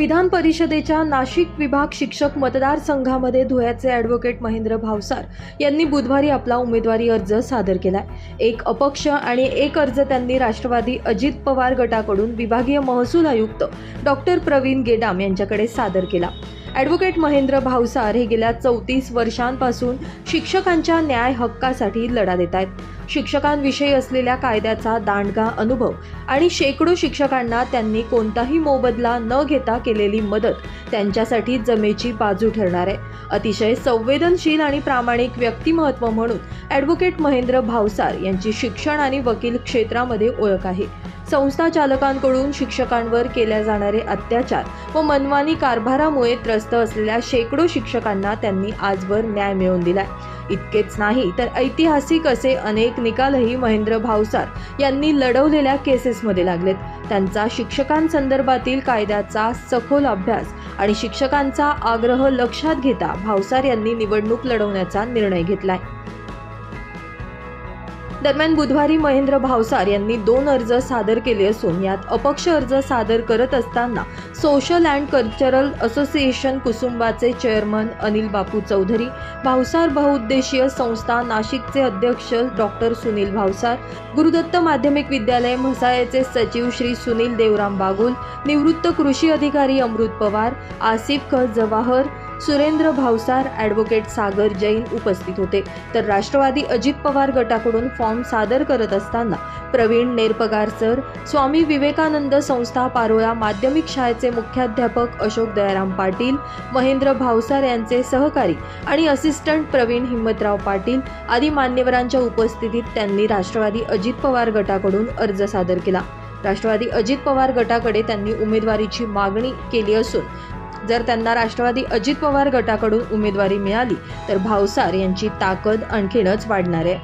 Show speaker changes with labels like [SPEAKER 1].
[SPEAKER 1] विधान परिषदेच्या नाशिक विभाग शिक्षक मतदारसंघामध्ये धुळ्याचे ॲडव्होकेट महेंद्र भावसार यांनी बुधवारी आपला उमेदवारी अर्ज सादर केलाय. एक अपक्ष आणि एक अर्ज त्यांनी राष्ट्रवादी अजित पवार गटाकडून विभागीय महसूल आयुक्त डॉक्टर प्रवीण गेडाम यांच्याकडे सादर केला. ॲडव्होकेट महेंद्र भावसार हे गेल्या चौतीस वर्षांपासून शिक्षकांच्या न्याय हक्कासाठी लढा देत आहेत. शिक्षकांविषयी असलेल्या कायद्याचा दांडगा अनुभव आणि शेकडो शिक्षकांना त्यांनी कोणताही मोबदला न घेता केलेली मदत त्यांच्यासाठी जमेची बाजू ठरणार आहे. अतिशय संवेदनशील आणि प्रामाणिक व्यक्तिमत्व म्हणून ॲडव्होकेट महेंद्र भावसार यांची शिक्षण आणि वकील क्षेत्रामध्ये ओळख आहे. संस्था चालकांकडून शिक्षकांवर केल्या जाणारे अत्याचार व मनमानी कारभारामुळे त्रस्त असलेल्या शेकडो शिक्षकांना त्यांनी आजवर न्याय मिळवून दिलाय. इतकेच नाही तर ऐतिहासिक असे अनेक निकालही महेंद्र भावसार यांनी लढवलेल्या केसेसमध्ये लागलेत. त्यांचा शिक्षकांसंदर्भातील कायद्याचा सखोल अभ्यास आणि शिक्षकांचा आग्रह लक्षात घेता भावसार यांनी निवडणूक लढवण्याचा निर्णय घेतलाय. दरम्यान बुधवारी महेंद्र भावसार यांनी दोन अर्ज सादर केले असून यात अपक्ष अर्ज सादर करत असताना सोशल अँड कल्चरल असोसिएशन कुसुंबाचे चेअरमन अनिल बापू चौधरी भावसार बहुउद्देशीय संस्था नाशिकचे अध्यक्ष डॉक्टर सुनील भावसार गुरुदत्त माध्यमिक विद्यालय म्हसाळ्याचे सचिव श्री सुनील देवराम बागुल निवृत्त कृषी अधिकारी अमृत पवार आसिफ ख जवाहर सुरेंद्र भावसार ॲडव्होकेट सागर जैन उपस्थित होते. तर राष्ट्रवादी अजित पवार गटाकडून फॉर्म सादर करत असताना प्रवीण नेरपगार सर स्वामी विवेकानंद संस्था पारोळा माध्यमिक शाळेचे मुख्याध्यापक अशोक दयाराम पाटील महेंद्र भावसार यांचे सहकारी आणि असिस्टंट प्रवीण हिम्मतराव पाटील आदी मान्यवरांच्या उपस्थितीत त्यांनी राष्ट्रवादी अजित पवार गटाकडून अर्ज सादर केला. राष्ट्रवादी अजित पवार गटाकडे त्यांनी उमेदवारीची मागणी केली असून जर त्यांना राष्ट्रवादी अजित पवार गटाकडून उमेदवारी मिळाली तर भावसार यांची ताकद आणखीनच वाढणार आहे.